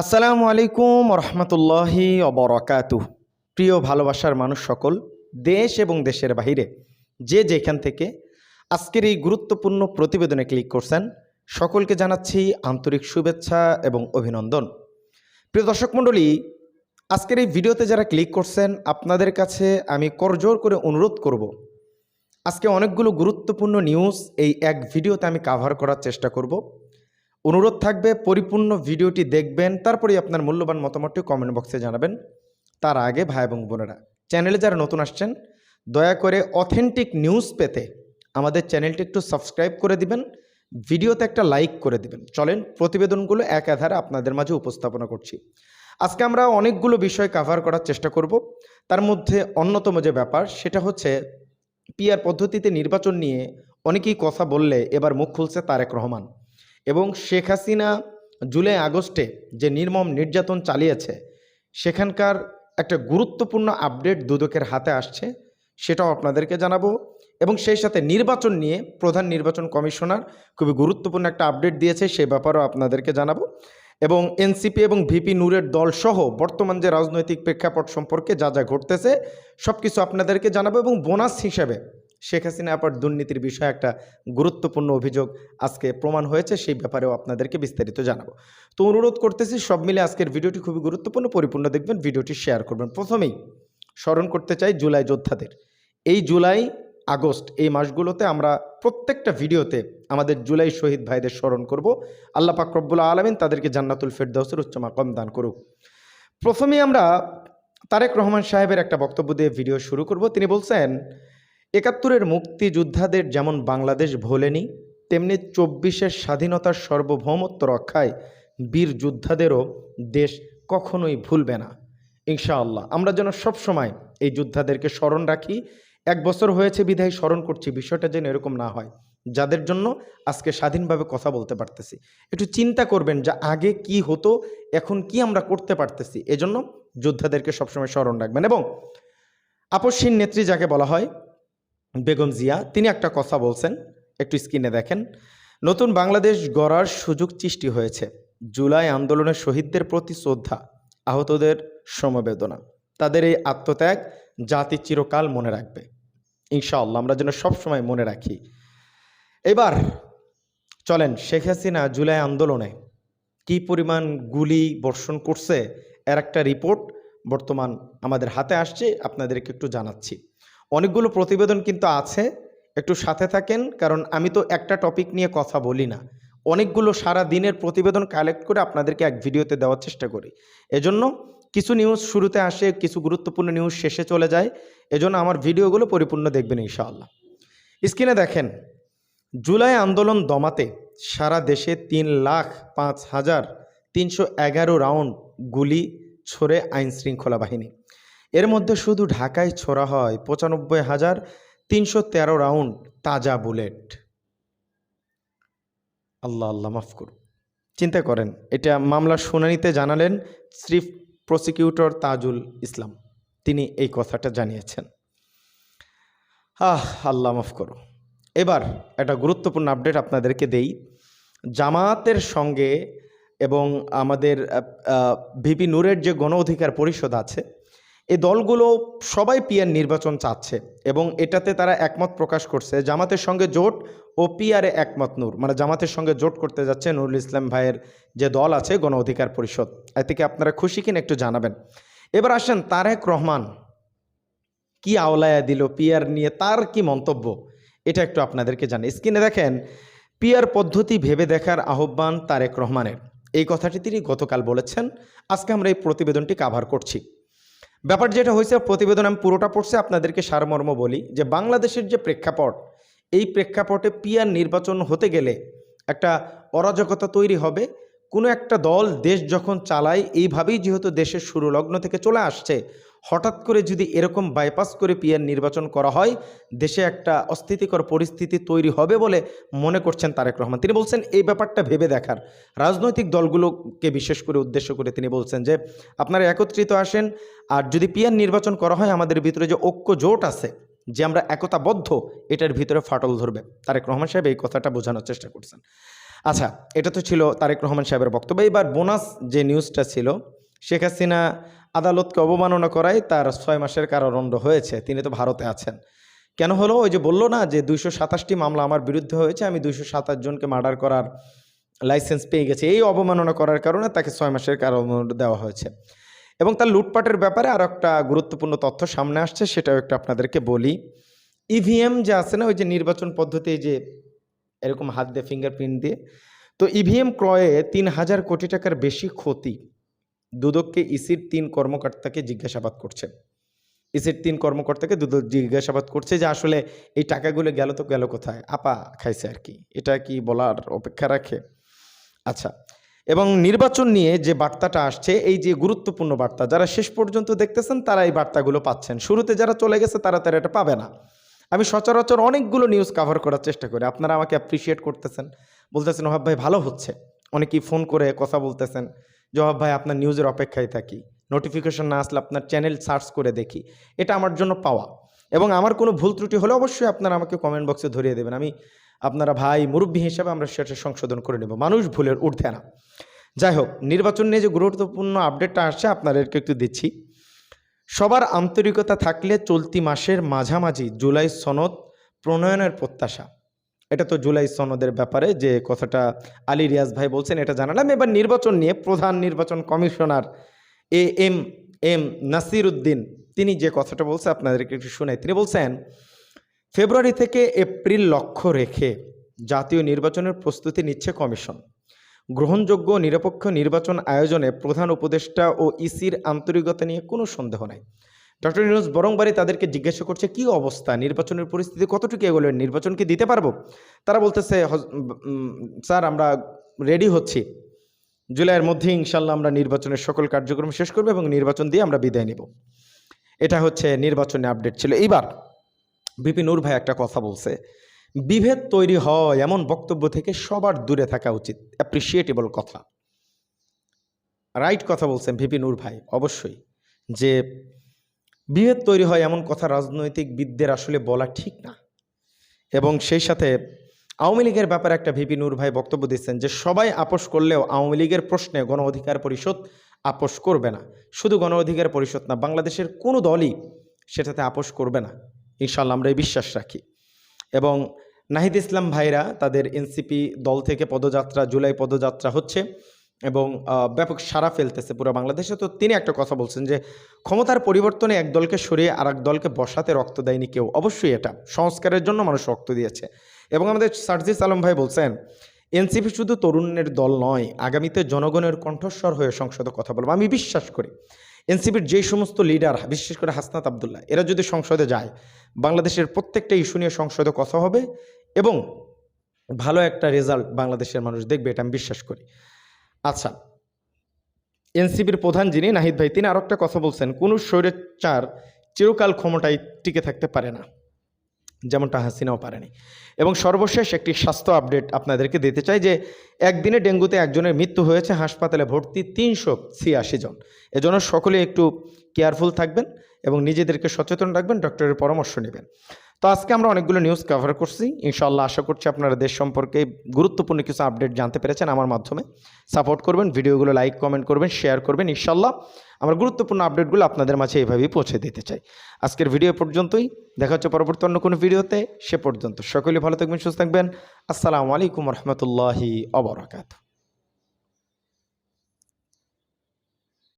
আসসালামু আলাইকুম রহমতুল্লাহি অবরকাতু প্রিয় ভালোবাসার মানুষ সকল, দেশ এবং দেশের বাহিরে, যে যেখান থেকে আজকের এই গুরুত্বপূর্ণ প্রতিবেদনে ক্লিক করছেন, সকলকে জানাচ্ছি আন্তরিক শুভেচ্ছা এবং অভিনন্দন। প্রিয় দর্শক মণ্ডলী, আজকের এই ভিডিওতে যারা ক্লিক করছেন, আপনাদের কাছে আমি করজোর করে অনুরোধ করব। আজকে অনেকগুলো গুরুত্বপূর্ণ নিউজ এই এক ভিডিওতে আমি কাভার করার চেষ্টা করব। অনুরোধ থাকবে, পরিপূর্ণ ভিডিওটি দেখবেন, তারপরেই আপনার মূল্যবান মতামতটি কমেন্ট বক্সে জানাবেন। তার আগে ভাই এবং বোনেরা, চ্যানেলে যারা নতুন আসছেন, দয়া করে অথেন্টিক নিউজ পেতে আমাদের চ্যানেলটি একটু সাবস্ক্রাইব করে দিবেন, ভিডিওতে একটা লাইক করে দিবেন। চলেন, প্রতিবেদনগুলো এক আধারে আপনাদের মাঝে উপস্থাপনা করছি। আজকে আমরা অনেকগুলো বিষয় কাভার করার চেষ্টা করব। তার মধ্যে অন্যতম যে ব্যাপার, সেটা হচ্ছে পিআর পদ্ধতিতে নির্বাচন নিয়ে অনেকেই কথা বললে এবার মুখ খুলছে তারেক রহমান। এবং শেখ হাসিনা জুলাই আগস্টে যে নির্মম নির্যাতন চালিয়েছে, সেখানকার একটা গুরুত্বপূর্ণ আপডেট দুদকের হাতে আসছে, সেটাও আপনাদেরকে জানাব। এবং সেই সাথে নির্বাচন নিয়ে প্রধান নির্বাচন কমিশনার খুবই গুরুত্বপূর্ণ একটা আপডেট দিয়েছে, সে ব্যাপারেও আপনাদেরকে জানাব। এবং এনসিপি এবং ভিপি নূরের দল সহ বর্তমান যে রাজনৈতিক প্রেক্ষাপট সম্পর্কে যা যা ঘটতেছে সব কিছু আপনাদেরকে জানাব এবং বোনাস হিসেবে শেখ হাসিনা আপার দুর্নীতির বিষয়ে একটা গুরুত্বপূর্ণ অভিযোগ আজকে প্রমাণ হয়েছে, সেই ব্যাপারেও আপনাদেরকে বিস্তারিত জানাব। তো অনুরোধ করতেছি, সব মিলে আজকের ভিডিওটি খুবই গুরুত্বপূর্ণ, পরিপূর্ণ দেখবেন, ভিডিওটি শেয়ার করবেন। প্রথমেই স্মরণ করতে চাই জুলাই যোদ্ধাদের। এই জুলাই আগস্ট, এই মাসগুলোতে আমরা প্রত্যেকটা ভিডিওতে আমাদের জুলাই শহীদ ভাইদের স্মরণ করব। আল্লাহ পাক রব্বুল আলমিন তাদেরকে জান্নাতুল ফেরদাউসের উচ্চ মাকম দান করুক। প্রথমেই আমরা তারেক রহমান সাহেবের একটা বক্তব্য দিয়ে ভিডিও শুরু করব। তিনি বলছেন একাত্তরের মুক্তিযোদ্ধাদের যেমন বাংলাদেশ ভোলেনি, তেমনি চব্বিশের স্বাধীনতার সার্বভৌমত্ব রক্ষায় বীর যোদ্ধাদেরও দেশ কখনোই ভুলবে না। ইনশাআল্লাহ, আমরা যেন সবসময় এই যোদ্ধাদেরকে স্মরণ রাখি। এক বছর হয়েছে বিধায় স্মরণ করছি, বিষয়টা যেন এরকম না হয়। যাদের জন্য আজকে স্বাধীনভাবে কথা বলতে পারতেছি। একটু চিন্তা করবেন যে আগে কি হতো, এখন কি আমরা করতে পারতেছি, এজন্য যোদ্ধাদেরকে সবসময় স্মরণ রাখবেন। এবং আপসহীন নেত্রী যাকে বলা হয় বেগম জিয়া, তিনি একটা কথা বলছেন, একটু স্ক্রিনে দেখেন, নতুন বাংলাদেশ গড়ার সুযোগ সৃষ্টি হয়েছে। জুলাই আন্দোলনের শহীদদের প্রতি শ্রদ্ধা, আহতদের সমবেদনা। তাদের এই আত্মত্যাগ জাতি চিরকাল মনে রাখবে। ইনশাআল্লাহ, আমরা যেন সবসময় মনে রাখি। এবার চলেন, শেখ হাসিনা জুলাই আন্দোলনে কি পরিমাণ গুলি বর্ষণ করছে, এর একটা রিপোর্ট বর্তমান আমাদের হাতে আসছে, আপনাদেরকে একটু জানাচ্ছি। অনেকগুলো প্রতিবেদন কিন্তু আছে, একটু সাথে থাকেন, কারণ আমি তো একটা টপিক নিয়ে কথা বলি না। অনেকগুলো সারা দিনের প্রতিবেদন কালেক্ট করে আপনাদেরকে এক ভিডিওতে দেওয়ার চেষ্টা করি। এজন্য কিছু নিউজ শুরুতে আসে, কিছু গুরুত্বপূর্ণ নিউজ শেষে চলে যায়, এজন্য আমার ভিডিওগুলো পরিপূর্ণ দেখবেন ইনশাআল্লাহ। স্ক্রিনে দেখেন, জুলাই আন্দোলন দমাতে সারা দেশে তিন লাখ পাঁচ হাজার তিনশো এগারো রাউন্ড গুলি ছড়ে আইনশৃঙ্খলা বাহিনী। এর মধ্যে শুধু ঢাকায় ছোড়া হয় পঁচানব্বই হাজার তিনশো তেরো রাউন্ড তাজা বুলেট। আল্লাহ আল্লাহ মাফ করুন। চিন্তা করেন, এটা মামলার শুনানিতে জানালেন চিফ প্রসিকিউটর তাজুল ইসলাম। তিনি এই কথাটা জানিয়েছেন। আহ, আল্লাহ মাফ করো এবার একটা গুরুত্বপূর্ণ আপডেট আপনাদেরকে দেই। জামাতের সঙ্গে এবং আমাদের ভিপি নূরের যে গণ অধিকার পরিষদ আছে এই দলগুলো সবাই পিয়ার নির্বাচন চাচ্ছে এবং এটাতে তারা একমত প্রকাশ করছে। জামাতের সঙ্গে জোট ও পিয়ারে একমত নূর। মানে জামাতের সঙ্গে জোট করতে যাচ্ছে নুরুল ইসলাম ভাইয়ের যে দল আছে গণ অধিকার পরিষদ। এ থেকে আপনারা খুশি কিনা একটু জানাবেন। এবার আসেন তারেক রহমান। কি আওলায়া দিল পিয়ার নিয়ে? তার কি মন্তব্য? এটা একটু আপনাদেরকে জানি স্ক্রিনে দেখেন পিয়ার পদ্ধতি ভেবে দেখার আহ্বান তারেক রহমানের। এই কথাটি তিনি গতকাল বলেছেন। আজকে আমরা এই প্রতিবেদনটি কাভার করছি। ব্যাপার যেটা হয়েছে, প্রতিবেদন আমি পুরোটা পড়ছে, আপনাদেরকে সারমর্ম বলি যে বাংলাদেশের যে প্রেক্ষাপট, এই প্রেক্ষাপটে পিয়ার নির্বাচন হতে গেলে একটা অরাজকতা তৈরি হবে। কোনো একটা দল দেশ যখন চালায়, এইভাবেই যেহেতু দেশের শুরু লগ্ন থেকে চলে আসছে হঠাৎ করে যদি এরকম বাইপাস করে পিয়ার নির্বাচন করা হয়, দেশে একটা অস্থিতিকর পরিস্থিতি তৈরি হবে বলে মনে করছেন তারেক রহমান। তিনি বলছেন, এই ব্যাপারটা ভেবে দেখার। রাজনৈতিক দলগুলোকে বিশেষ করে উদ্দেশ্য করে তিনি বলছেন যে, আপনারা একত্রিত আসেন, আর যদি পিয়ার নির্বাচন করা হয়, আমাদের ভিতরে যে ঐক্য জোট আছে, যে আমরা একতাবদ্ধ, এটার ভিতরে ফাটল ধরবে। তারেক রহমান সাহেব এই কথাটা বোঝানোর চেষ্টা করছেন। আচ্ছা এটা তো ছিল তারেক রহমান সাহেবের বক্তব্য। এবার বোনাস যে নিউজটা ছিল, শেখ হাসিনা আদালতকে অবমাননা করায় তার ছয় মাসের কারাদণ্ড হয়েছে। তিনি তো ভারতে আছেন। কেন হলো? ওই যে বলল না যে দুইশো সাতাশটি মামলা আমার বিরুদ্ধে হয়েছে, আমি দুইশো সাতাশ জনকে মার্ডার করার লাইসেন্স পেয়ে গেছে। এই অবমাননা করার কারণে তাকে ছয় মাসের কারাদণ্ড দেওয়া হয়েছে। এবং তার লুটপাটের ব্যাপারে আরও একটা গুরুত্বপূর্ণ তথ্য সামনে আসছে, সেটাও একটু আপনাদেরকে বলি। ইভিএম যে আছে না, ওই যে নির্বাচন পদ্ধতি যে এরকম হাত দিয়ে ফিঙ্গারপ্রিন্ট দিয়ে, তো ইভিএম ক্রয়ে তিন হাজার কোটি টাকার বেশি ক্ষতি। দুদককে ইসির তিন কর্মকর্তাকে জিজ্ঞাসাবাদ করছে। ইসির তিন কর্মকর্তাকে দুদক জিজ্ঞাসাবাদ করছে যে, আসলে এই টাকাগুলো গেল তো গেল কোথায়? আপা খাইছে আর কি। এটা কি বলার অপেক্ষা রাখে? আচ্ছা। এবং নির্বাচন নিয়ে যে বার্তাটা আসছে, এই যে গুরুত্বপূর্ণ বার্তা, যারা শেষ পর্যন্ত দেখতেছেন, তারা এই বার্তাগুলো পাচ্ছেন। শুরুতে যারা চলে গেছে, তারা তারা এটা পাবে না। আমি সচরাচর অনেকগুলো নিউজ কভার করার চেষ্টা করি। আপনারা আমাকে অ্যাপ্রিসিয়েট করতেছেন। বলতেছেন, ওহাব ভাই, ভালো হচ্ছে। অনেকেই ফোন করে কথা বলতেছেন। জবাব, ভাই, আপনার নিউজের অপেক্ষায় থাকি। নোটিফিকেশন না আসলে আপনার চ্যানেল সার্চ করে দেখি। এটা আমার জন্য পাওয়া। এবং আমার কোনো ভুল ত্রুটি হলে অবশ্যই আপনারা আমাকে কমেন্ট বক্সে ধরিয়ে দেবেন। আমি আপনারা ভাই, মুরব্বী হিসাবে আমরা সেটা সংশোধন করে নেব। মানুষ ভুলের উঠতে না। যাই হোক, নির্বাচন নিয়ে যে গুরুত্বপূর্ণ আপডেটটা আসছে, আপনাদেরকে একটু দিচ্ছি। সবার আন্তরিকতা থাকলে চলতি মাসের মাঝামাঝি জুলাই সনদ প্রণয়নের প্রত্যাশা। এটা তো জুলাই সনদের ব্যাপারে যে কথাটা আলী রিয়াজ ভাই বলছেন, এটা জানালাম। এবার নির্বাচন নিয়ে প্রধান নির্বাচন commissioner A M M Nasir Uddin তিনি যে কথাটা বলছে আপনাদেরকে একটু শোনাই। তিনি বলছেন, ফেব্রুয়ারি থেকে এপ্রিল লক্ষ্য রেখে জাতীয় নির্বাচনের প্রস্তুতি নিচ্ছে কমিশন। গ্রহণযোগ্য নিরপেক্ষ নির্বাচন আয়োজনে প্রধান উপদেষ্টা ও ইসির আন্তরিকতা নিয়ে কোনো সন্দেহ নাই। ডক্টর নিউজ বরংবারই তাদেরকে জিজ্ঞাসা করছে, কি অবস্থা? নির্বাচনের পরিস্থিতি কতটুকু এগোলেন নির্বাচন কি দিতে পারব? তারা বলতেছে স্যার, আমরা রেডি হচ্ছি। জুলাইয়ের মধ্যে ইনশাল্লাহ আমরা নির্বাচনের সকল কার্যক্রম শেষ করব এবং নির্বাচন দিয়ে আমরা বিদায় নেব। এটা হচ্ছে নির্বাচনে আপডেট ছিল। এইবার বিপি নূর ভাই একটা কথা বলছে, বিভেদ তৈরি হয় এমন বক্তব্য থেকে সবার দূরে থাকা উচিত। অ্যাপ্রিসিয়েটেবল কথা। রাইট কথা বলছেন ভিপি নূর ভাই, অবশ্যই। যে বিভেদ তৈরি হয় এমন কথা রাজনৈতিকবিদদের আসলে বলা ঠিক না। এবং সেই সাথে আওয়ামী লীগের ব্যাপারে একটা ভিপি নূর ভাই বক্তব্য দিচ্ছেন যে সবাই আপোষ করলেও আওয়ামী লীগের প্রশ্নে গণ অধিকার পরিষদ আপোষ করবে না। শুধু গণ অধিকার পরিষদ না, বাংলাদেশের কোনো দলই সেটাতে আপোষ করবে না। ইনশাল্লাহ আমরা এই বিশ্বাস রাখি। এবং নাহিদ ইসলাম ভাইরা তাদের এনসিপি দল থেকে পদযাত্রা, জুলাই পদযাত্রা হচ্ছে এবং ব্যাপক সাড়া ফেলতেছে পুরো বাংলাদেশে। তো তিনি একটা কথা বলছেন যে, ক্ষমতার পরিবর্তনে এক দলকে সরিয়ে আর এক দলকে বসাতে রক্ত দেয়নি কেউ। অবশ্যই এটা। সংস্কারের জন্য মানুষ রক্ত দিয়েছে। এবং আমাদের সার্জিস আলম ভাই বলছেন, এনসিপি শুধু তরুণের দল নয়, আগামীতে জনগণের কণ্ঠস্বর হয়ে সংসদে কথা বলব। আমি বিশ্বাস করি, এনসিপির যেই সমস্ত লিডার, বিশেষ করে হাসনাত আবদুল্লাহ, এরা যদি সংসদে যায়, বাংলাদেশের প্রত্যেকটা ইস্যু নিয়ে সংসদে কথা হবে এবং ভালো একটা রেজাল্ট বাংলাদেশের মানুষ দেখবে, এটা আমি বিশ্বাস করি। আচ্ছা। এনসিপির প্রধান যিনি, নাহিদ ভাই, তিনি আরও একটা কথা বলছেন, কোনো স্বৈরাচার চিরকাল ক্ষমতায় টিকে থাকতে পারে না। যেমনটা হাসিনাও পারেনি। এবং সর্বশেষ একটি স্বাস্থ্য আপডেট আপনাদেরকে দিতে চাই যে, একদিনে ডেঙ্গুতে একজনের মৃত্যু হয়েছে, হাসপাতালে ভর্তি তিনশো ছিয়াশি জন। এজন্য সকলে একটু কেয়ারফুল থাকবেন এবং নিজেদেরকে সচেতন রাখবেন, ডক্টরের পরামর্শ নেবেন। তো আজকে আমরা অনেকগুলো নিউজ কভার করছি। ইনশাল্লাহ আশা করছি আপনারা দেশ সম্পর্কে গুরুত্বপূর্ণ কিছু আপডেট জানতে পেরেছেন আমার মাধ্যমে। সাপোর্ট করবেন, ভিডিওগুলো লাইক কমেন্ট করবেন শেয়ার করবেন ইনশাল্লাহ আমার গুরুত্বপূর্ণ আপডেটগুলো আপনাদের মাঝে এইভাবেই পৌঁছে দিতে চাই। আজকের ভিডিও পর্যন্তই। দেখা হচ্ছে পরবর্তী অন্য কোনো ভিডিওতে সে পর্যন্ত সকলে ভালো থাকবেন, সুস্থ থাকবেন। আসসালামু আলাইকুম রহমতুল্লাহি অবরাকাতু